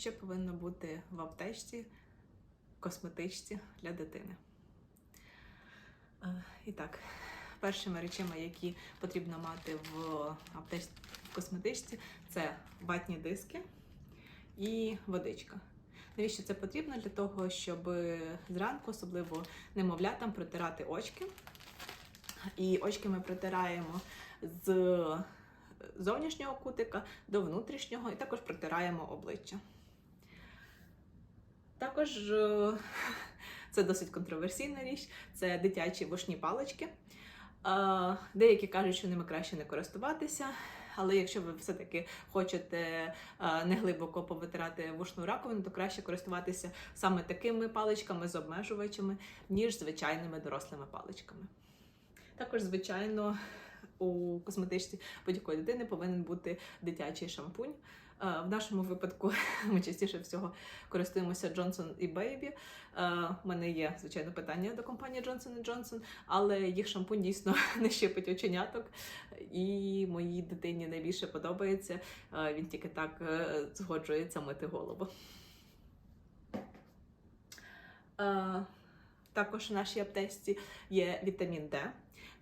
Що повинно бути в аптечці, косметичці для дитини? Е, І так, першими речами, які потрібно мати в аптечці в косметичці, це ватні диски і водичка. Навіщо це потрібно? Для того, щоб зранку, особливо немовлятам, протирати очки. І очки ми протираємо з зовнішнього кутика до внутрішнього, і також протираємо обличчя. Також е, це досить контроверсійна річ, це дитячі вушні палички. Е, Деякі кажуть, що ними краще не користуватися, але якщо ви все-таки хочете е, неглибоко повитирати вушну раковину, то краще користуватися саме такими паличками з обмежувачами, ніж звичайними дорослими паличками. Також, звичайно, у косметичці будь-якої дитини повинен бути дитячий шампунь. Е, В нашому випадку ми частіше всього користуємося Johnson і Baby. Е, У мене є, звичайно, питання до компанії Johnson Johnson, але їх шампунь дійсно не щипить оченяток, і моїй дитині найбільше подобається. Е, Він тільки так е, згоджується мити голову. Також в нашій аптечці є вітамін Д.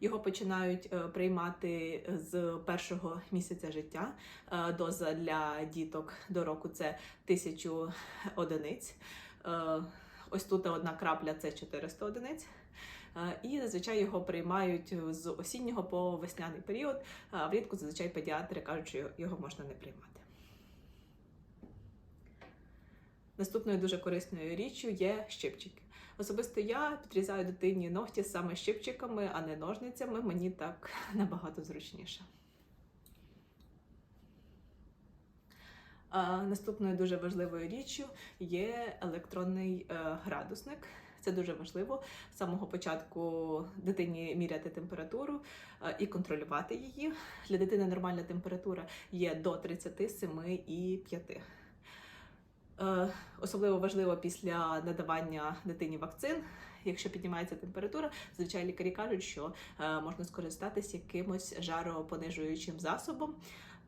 Його починають е, приймати з першого місяця життя. Е, Доза для діток до року це 1000 одиниць. Е, Ось тут одна крапля це 400 одиниць. І зазвичай його приймають з осіннього по весняний період. А влітку зазвичай педіатри кажуть, що його можна не приймати. Наступною дуже корисною річчю є щипчики. Особисто я підрізаю дитині ногті саме щипчиками, а не ножницями. Мені так набагато зручніше. Наступною дуже важливою річчю є електронний е, градусник. Це дуже важливо з самого початку дитині міряти температуру е, і контролювати її. Для дитини нормальна температура є до 37,5. Е, Особливо важливо після надавання дитині вакцин. Якщо піднімається температура, зазвичай лікарі кажуть, що е, можна скористатися якимось жаропонижуючим засобом.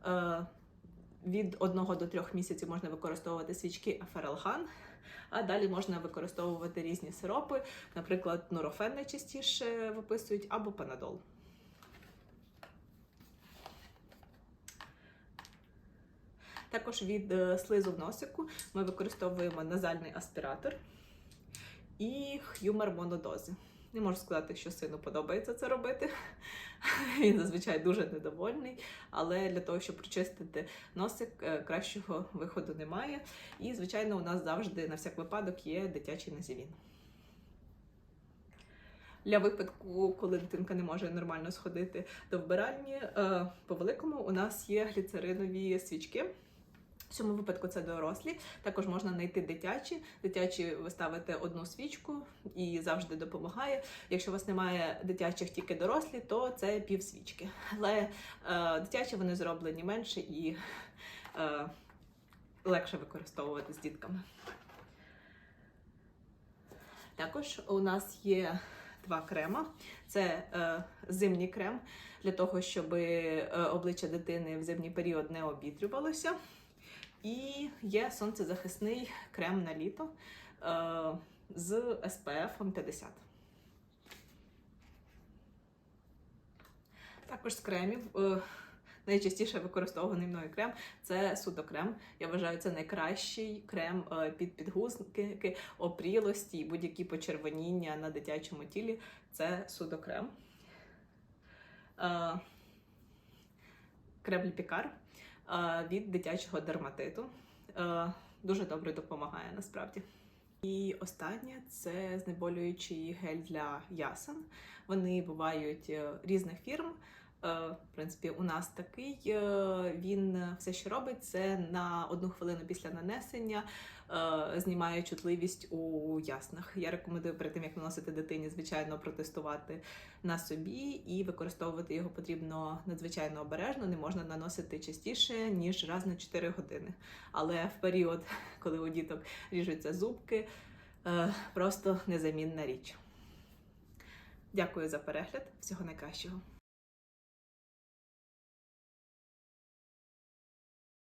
Е, Від 1 до 3 місяців можна використовувати свічки Афералган, а далі можна використовувати різні сиропи, наприклад, нурофен найчастіше виписують або панадол. Також від е, слизу в носику ми використовуємо назальний аспіратор і х'юмер монодози. Не можу сказати, що сину подобається це робити. Він зазвичай дуже недовольний, але для того, щоб прочистити носик, е, кращого виходу немає. І, звичайно, у нас завжди на всяк випадок є дитячий назівін. Для випадку, коли дитинка не може нормально сходити до вбиральні, е, по великому у нас є гліцеринові свічки. В цьому випадку це дорослі. Також можна знайти дитячі. Дитячі ви ставите одну свічку і завжди допомагає. Якщо у вас немає дитячих тільки дорослі, то це пів свічки. Але е, дитячі вони зроблені менше і е, легше використовувати з дітками. Також у нас є два крема. Це е, зимній крем для того, щоб е, обличчя дитини в зимній період не обітрювалося. І є сонцезахисний крем на літо е, з SPF 50. Також з кремів е, найчастіше використовуваний мною крем це судокрем. Я вважаю, це найкращий крем е, під підгузники, опрілості і будь-які почервоніння на дитячому тілі. Це судокрем. Е, крем Ліпікар від дитячого дерматиту. Дуже добре допомагає насправді. І останнє це знеболюючий гель для ясен. Вони бувають е, різних фірм. Е, В принципі, у нас такий. е, Він все, що робить, це на одну хвилину після нанесення е, знімає чутливість у яснах. Я рекомендую перед тим, як наносити дитині, звичайно, протестувати на собі і використовувати його потрібно надзвичайно обережно. Не можна наносити частіше ніж раз на 4 години. Але в період, коли у діток ріжуться зубки, просто незамінна річ. Дякую за перегляд. Всього найкращого.